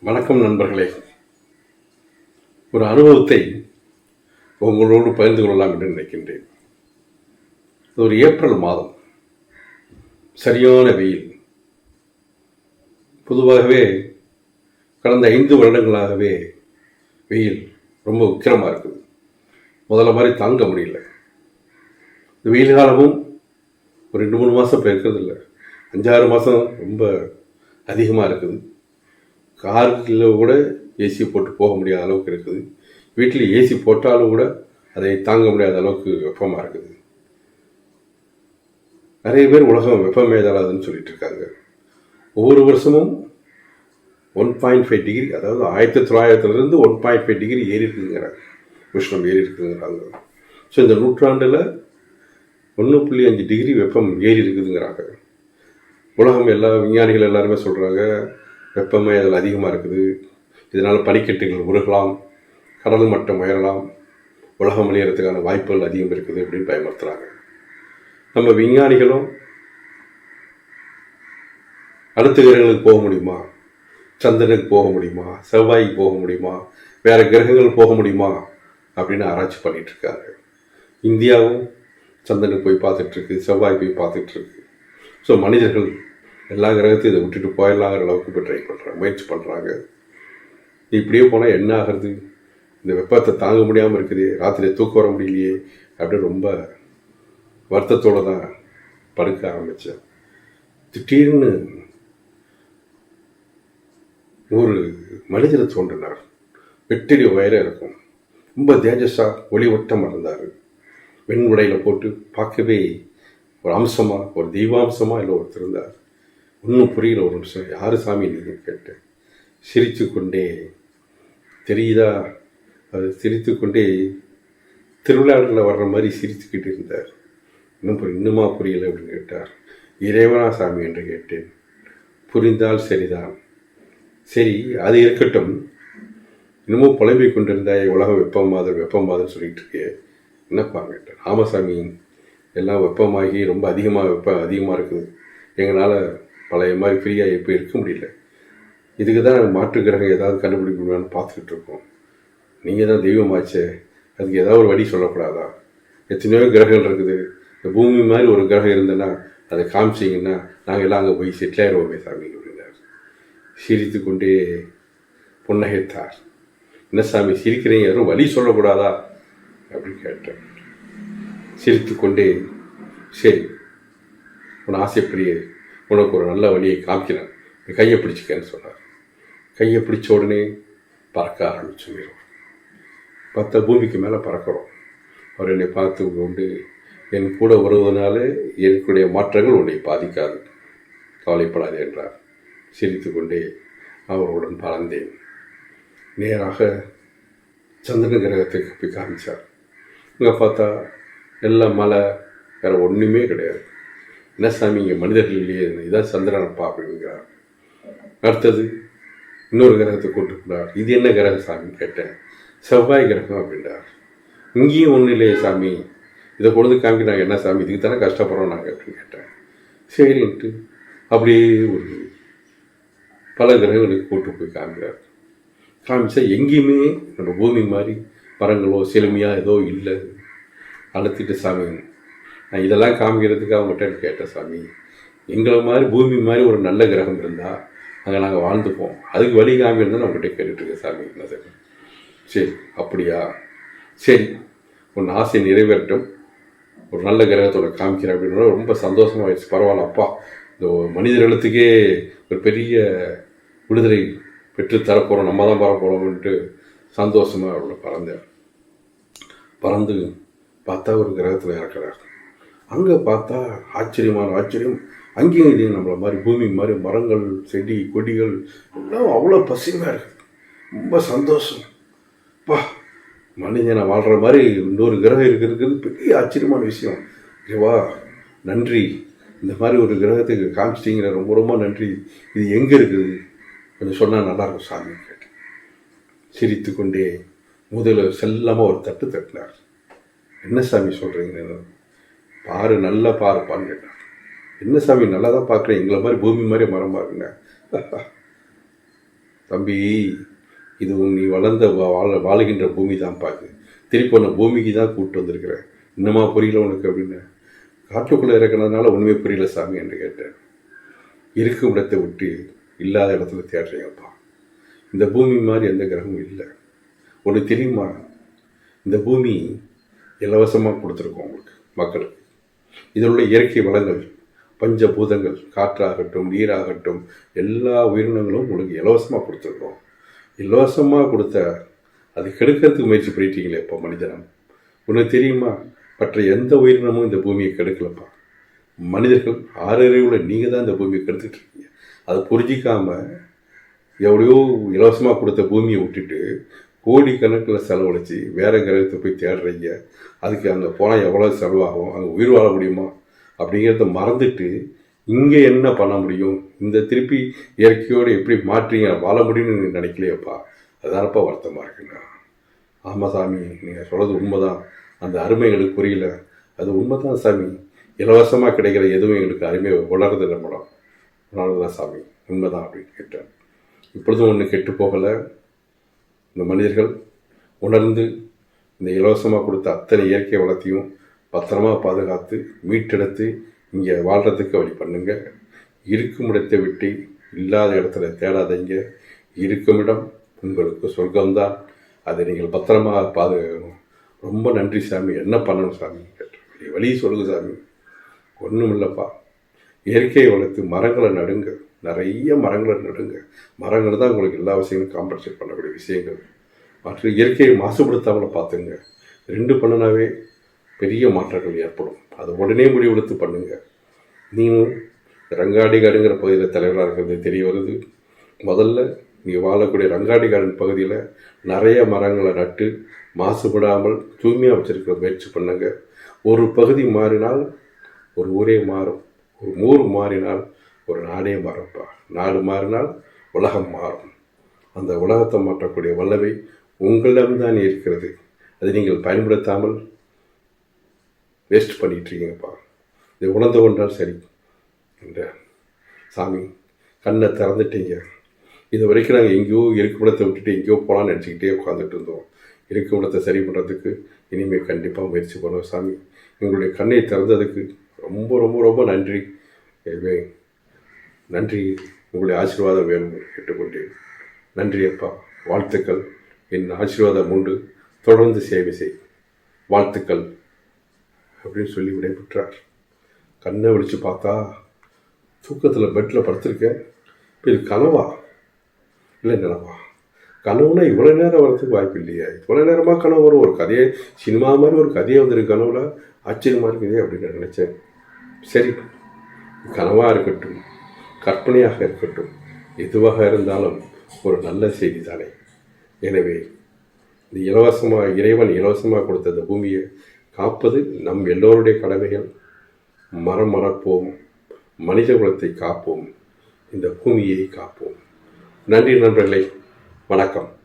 வணக்கம் நண்பர்களே. ஒரு அனுபவத்தை உங்களோடு பகிர்ந்து கொள்ளலாம் என்று நினைக்கின்றேன். இது ஒரு ஏப்ரல் மாதம். சரியான வெயில். பொதுவாகவே கடந்த ஐந்து வருடங்களாகவே வெயில் ரொம்ப உக்கிரமாக இருக்குது. முதல்ல மாதிரி தாங்க முடியல. இந்த வெயில் காலமும் ஒரு ரெண்டு மூணு மாதம் இப்போ இருக்கிறது இல்லை. அஞ்சாறு மாதம் ரொம்ப அதிகமாக இருக்குது. காரில் கூட ஏசி போட்டு போக முடியாத அளவுக்கு இருக்குது. வீட்டில் ஏசி போட்டாலும் கூட அதை தாங்க முடியாத அளவுக்கு வெப்பமாக இருக்குது. நிறைய பேர் உலகம் வெப்பமேதாதுன்னு சொல்லிட்டு இருக்காங்க. ஒவ்வொரு வருஷமும் ஒன் பாயிண்ட் ஃபைவ் டிகிரி அதாவது ஆயிரத்தி தொள்ளாயிரத்துலேருந்து ஒன் பாயிண்ட் ஃபைவ் டிகிரி ஏறி இருக்குங்கிறாங்க உஷ்ணம் ஏறி இருக்குங்கிறாங்க ஸோ இந்த நூற்றாண்டில் ஒன்று புள்ளி அஞ்சு டிகிரி வெப்பம் ஏறி இருக்குதுங்கிறாங்க. உலகம் எல்லா விஞ்ஞானிகள் எல்லாருமே சொல்கிறாங்க வெப்பமே அதில் அதிகமாக இருக்குது. இதனால் பனிக்கட்டுகள் உருகலாம் கடல் மட்டம் உயரலாம் உலகம் அழியறதுக்கான வாய்ப்புகள் அதிகம் இருக்குது அப்படின்னு பயமுறுத்துகிறாங்க நம்ம விஞ்ஞானிகளும் அடுத்த கிரகங்களுக்கு போக முடியுமா? சந்திரனுக்கு போக முடியுமா? செவ்வாய்க்கு போக முடியுமா? வேறு கிரகங்கள் போக முடியுமா? அப்படின்னு ஆராய்ச்சி பண்ணிகிட்ருக்காங்க இருக்காங்க. இந்தியாவும் சந்திரனுக்கு போய் பார்த்துட்ருக்கு செவ்வாய் போய் பார்த்துட்ருக்கு ஸோ மனிதர்கள் எல்லா கிரகத்தையும் இதை விட்டுட்டு போயிடலாங்கிற அளவுக்கு இப்போ ட்ரை பண்ணுறாங்க முயற்சி பண்ணுறாங்க இப்படியே போனால் என்ன ஆகிறது? இந்த வெப்பத்தை தாங்க முடியாமல் இருக்குது ராத்திரி தூக்கம் வர முடியலையே அப்படின்னு ரொம்ப வருத்தத்தோடு தான் படுக்க ஆரம்பித்தேன் திடீர்னு ஒரு மனிதர் தோன்றினார். வெட்டடி உயரம் இருக்கும். ரொம்ப தேஜஸாக ஒளி ஒட்டமாக இருந்தார் வெண் உடையில் போட்டு பார்க்கவே ஒரு அம்சமாக ஒரு தெய்வாம்சமாக இல்லை ஒருத்தர் இருந்தார். ஒன்றும் புரியல ஒரு நிமிஷம். யார் சாமி நீங்கள் கேட்டேன். சிரித்து கொண்டே தெரியுதா? அது சிரித்து கொண்டே திருவிழாவில் வர்ற மாதிரி சிரித்துக்கிட்டு இருந்தார். இன்னும் புரி- இன்னுமா புரியலை அப்படின்னு கேட்டார். இறைவனா சாமி என்று கேட்டேன். புரிந்தால் சரிதான். சரி அது இருக்கட்டும். இன்னமும் புலம்பி கொண்டிருந்தாய் உலகம் வெப்பமாதல் வெப்பமாதல் சொல்லிட்டு இருக்கே. என்னப்பா கேட்டேன். ராமசாமி எல்லாம் வெப்பமாகி ரொம்ப அதிகமாக வெப்பம் அதிகமாக இருக்குது. எங்களால் பழைய மாதிரி ஃப்ரீயாக இப்போ இருக்க முடியல. இதுக்கு தான் மாற்று கிரகம் ஏதாவது கண்டுபிடிக்கணும்னு பார்த்துக்கிட்டு இருக்கோம். நீங்கள் தான் தெய்வமாச்சே. அதுக்கு ஏதாவது ஒரு வழி சொல்லக்கூடாதா? எத்தனையோ கிரகங்கள் இருக்குது. இந்த பூமி மாதிரி ஒரு கிரகம் இருந்ததுன்னா அதை காமிச்சிங்கன்னா நாங்கள் எல்லாம் அங்கே போய் செட்டில் ஆயிடுவோமே சாமி அப்படின்னார். சிரித்து கொண்டே புன்னகைத்தார். என்ன சாமி சிரிக்கிறீங்க? யாரும் வழி சொல்லக்கூடாதா? அப்படின்னு கேட்டேன் சிரித்து கொண்டே சரி உன் ஆசைப்படியே உனக்கு ஒரு நல்ல வழியை காமிக்கிறேன். கையை பிடிச்சிக்கன்னு சொன்னார். கையை பிடிச்ச உடனே பறக்க ஆரம்பிச்சுடுவோம் பத்த பூமிக்கு மேலே பறக்கிறோம். அவர் என்னை பார்த்து கொண்டு என் கூட வருவதனால என்னுடைய மாற்றங்கள் உன்னை பாதிக்காது. கவலைப்படாது என்றார். சிரித்து கொண்டே அவர்களுடன் பறந்தேன். நேராக சந்திரன் கிரகத்துக்கு போய் காமிச்சார். இங்கே பார்த்தா எல்லாம் மலை வேறு ஒன்றுமே கிடையாது. என்ன சாமி இங்கே மனிதர்கள் இல்லையே இதான் சந்திரனப்பா அப்படிங்கிறார். அடுத்தது இன்னொரு கிரகத்தை கூட்டு போனார் இது என்ன கிரகம் சாமி? கேட்டேன். செவ்வாய் கிரகம் அப்படின்றார். இங்கேயும் ஒன்றும் இல்லையே சாமி. இதை கொண்டு வந்து காமிக்கிறாங்க என்ன சாமி? இதுக்கு தானே கஷ்டப்படுறோம் நாங்கள் அப்படின்னு கேட்டேன். சரின்ட்டு அப்படியே ஒரு பல கிரகங்களுக்கு கூட்டு போய் காமிக்கிறார். காமிச்சா எங்கேயுமே நம்ம பூமி மாதிரி மரங்களோ செழுமையாக ஏதோ இல்லை. அழுத்திட்டு சாமி நான் இதெல்லாம் காமிக்கிறதுக்கு அவங்ககிட்ட கேட்டேன் சாமி. எங்களை மாதிரி பூமி மாதிரி ஒரு நல்ல கிரகம் இருந்தால் அங்கே நாங்கள் வாழ்ந்துப்போம். அதுக்கு வழி காமிக்கிறதா நான் உங்கள்கிட்ட கேட்டுட்ருக்கேன் சாமி. என்னது சரி அப்படியா? சரி உன் ஆசை நிறைவேறட்டும். ஒரு நல்ல கிரகத்தோட காமிக்கிறேன் அப்படின்னா ரொம்ப சந்தோஷமாகிடுச்சு பரவாயில்ல அப்பா. இந்த ஒரு ஒரு பெரிய விடுதலை பெற்று தரப்போகிறோம் நம்ம தான் பரப்போகிறோம்ன்ட்டு சந்தோஷமாக அவரோட பறந்தேன் பறந்து பார்த்தா ஒரு கிரகத்தில் இறக்குறார். அங்கே பார்த்தா ஆச்சரியமான ஆச்சரியம். அங்கேயும் இது நம்மளை மாதிரி பூமி மாதிரி மரங்கள் செடி கொடிகள் எல்லாம் அவ்வளோ பசுமையாக இருக்குது ரொம்ப சந்தோஷம். பா மனிதனை வாழ்கிற மாதிரி இன்னொரு கிரகம் இருக்கிறது பெரிய ஆச்சரியமான விஷயம். ஓகேவா நன்றி. இந்த மாதிரி ஒரு கிரகத்துக்கு காமிச்சிட்டிங்கிற ரொம்ப ரொம்ப நன்றி. இது எங்கே இருக்குது? கொஞ்சம் சொன்னால் நல்லாயிருக்கும் சாமி கேட்டேன் சிரித்து கொண்டே முதல்ல செல்லமாக ஒரு தட்டு தட்டினார். என்ன சாமி சொல்கிறீங்க பாரு நல்லா பாருப்பான்னு கேட்டான் என்ன சாமி நல்லா தான் பார்க்குறேன் எங்களை மாதிரி பூமி மாதிரி மரம் பாருங்க. தம்பி இது நீ வளர்ந்த வா- வாழ வாழுகின்ற பூமி தான் பாக்கு. திருப்பி உன்னை பூமிக்கு தான் கூப்பிட்டு வந்திருக்கிறேன் இன்னமா புரியல உனக்கு அப்படின்னு. காட்டுக்குள்ளே இருக்கிறதுனால ஒன்றுமே புரியல சாமி என்று கேட்டேன். இருக்கும் இடத்தை விட்டு இல்லாத இடத்துல தேடுறீங்கப்பா இந்த பூமி மாதிரி எந்த கிரகமும் இல்லை. ஒன்று தெரியுமா? இந்த பூமி இலவசமாக கொடுத்துருக்கோம் உங்களுக்கு மக்களுக்கு. இதில் உள்ள இயற்கை வளங்கள் பஞ்சபூதங்கள் காற்றாகட்டும் நீராகட்டும் எல்லா உயிரினங்களும் உங்களுக்கு இலவசமாக கொடுத்துருக்கோம் இலவசமாக கொடுத்த அது கெடுக்கிறதுக்கு முயற்சி பண்ணிட்டீங்களே இப்போ மனிதனம். உனக்கு தெரியுமா? மற்ற எந்த உயிரினமும் இந்த பூமியை கெடுக்கலப்பா. மனிதர்கள் ஆறறிவுல நீங்கள் தான் இந்த பூமியை கெடுத்துட்டு இருக்கீங்க அதை புரிஞ்சிக்காமல் எவ்வளையோ இலவசமாக கொடுத்த பூமியை விட்டுட்டு கோடிக்கணக்கில் செலவழித்து வேறு கிரகத்தை போய் தேடுறீங்க. அதுக்கு அங்கே போனால் எவ்வளோ செலவாகும்? அங்கே உயிர் வாழ முடியுமா? அப்படிங்கிறத மறந்துட்டு இங்கே என்ன பண்ண முடியும்? இந்த திருப்பி இயற்கையோடு எப்படி மாற்றிங்க? வாழ முடியும்னு நீ நினைக்கலையப்பா. அதுதானப்பா வருத்தமாக இருக்குண்ணா ஆமாம் சாமி நீங்கள் சொல்கிறது உண்மைதான். அந்த அருமை எங்களுக்கு புரியல. அது உண்மைதான் சாமி. இலவசமாக கிடைக்கிற எதுவும் எங்களுக்கு அருமை உணர்றது நம்மளம் உணர்றதான் சாமி? உண்மைதான் அப்படின்னு கேட்டேன். இப்பொழுதும் ஒன்று கெட்டு போகலை. இந்த மனிதர்கள் உணர்ந்து இந்த இலவசமாக கொடுத்த அத்தனை இயற்கை வளத்தையும் பத்திரமாக பாதுகாத்து மீட்டெடுத்து இங்கே வாழ்கிறதுக்கு வழி பண்ணுங்க. இருக்கும் இடத்தை விட்டு இல்லாத இடத்துல தேடாதீங்க. இருக்கும் இடம் உங்களுக்கு சொர்க்கம்தான். அதை நீங்கள் பத்திரமாக பாதுகாக்கணும் ரொம்ப நன்றி சாமி. என்ன பண்ணணும் சாமி? கேட்டேன் வழி சொல்லுங்க சாமி. ஒன்றும் இல்லைப்பா இயற்கையை வளர்த்து மரங்களை நடுங்க. நிறைய மரங்களை நடுங்க. மரங்கள் தான் உங்களுக்கு எல்லா விஷயங்களும் காம்பன்சேட் பண்ணக்கூடிய விஷயங்கள். மற்ற இயற்கையை மாசுபடுத்தாமல் பார்த்துங்க. ரெண்டு பண்ணுனாவே பெரிய மாற்றங்கள் ஏற்படும். அதை உடனே முடிவெடுத்து பண்ணுங்க. நீங்களும் ரங்காடி காடுங்கிற பகுதியில் தலைவராக இருக்கிறது தெரிய வருது. முதல்ல நீங்கள் வாழக்கூடிய ரங்காடி கார்டன் பகுதியில் நிறைய மரங்களை நட்டு மாசுபடாமல் தூய்மையாக வச்சுருக்க முயற்சி பண்ணுங்க. ஒரு பகுதி மாறினால் ஒரு ஊரே மாறும். ஒரு ஊர் மாறினால் ஒரு நாடே மாறும்ப்பா நாடு மாறினால் உலகம் மாறும். அந்த உலகத்தை மாற்றக்கூடிய வல்லமை உங்களிடம்தான் இருக்கிறது. அதை நீங்கள் பயன்படுத்தாமல் வேஸ்ட் பண்ணிகிட்ருக்கீங்கப்பா இதை உணர்ந்து கொண்டால் சரி என்ற சாமி கண்ணை திறந்துட்டீங்க. இது வரைக்கும் நாங்கள் எங்கேயோ இருக்குமிடத்தை விட்டுட்டு எங்கேயோ போகலான்னு நினச்சிக்கிட்டே உட்காந்துட்டு இருந்தோம். இருக்குமிடத்தை சரி பண்ணுறதுக்கு இனிமேல் கண்டிப்பாக முயற்சி பண்ணுவோம் சாமி. எங்களுடைய கண்ணை திறந்ததுக்கு ரொம்ப ரொம்ப ரொம்ப நன்றி. எனவே நன்றி. உங்களுடைய ஆசீர்வாதம் வேணும் கேட்டுக்கொண்டு கேட்டுக்கொண்டேன் நன்றி அப்பா. வாழ்த்துக்கள். என் ஆசீர்வாதம் உண்டு. தொடர்ந்து சேவை செய். வாழ்த்துக்கள். அப்படின்னு சொல்லி விடைபெற்றார். கண்ணை விழித்து பார்த்தா தூக்கத்தில் பெட்டில் படுத்திருக்கேன். இப்போ இது கனவா? இல்லை நிலவா? கனவுனா இவ்வளோ நேரம் வரதுக்கு வாய்ப்பு இல்லையா. இவ்வளோ நேரமாக கனவு வரும். ஒரு கதையை சினிமா மாதிரி ஒரு கதையை வந்திருக்கு கனவுல. ஆச்சரியமாக இருக்குதே அப்படின்னு நான் நினச்சேன். சரி கனவாக இருக்கட்டும் கற்பனையாக இருக்கட்டும் எதுவாக இருந்தாலும் ஒரு நல்ல செய்தி தானே எனவே இந்த இலவசமாக இறைவன் இலவசமாக கொடுத்த இந்த பூமியை காப்பது நம் எல்லோருடைய கடமைகள். மரம் மறப்போம் மனித குலத்தை காப்போம் இந்த பூமியை காப்போம். நன்றி நண்பர்களே வணக்கம்.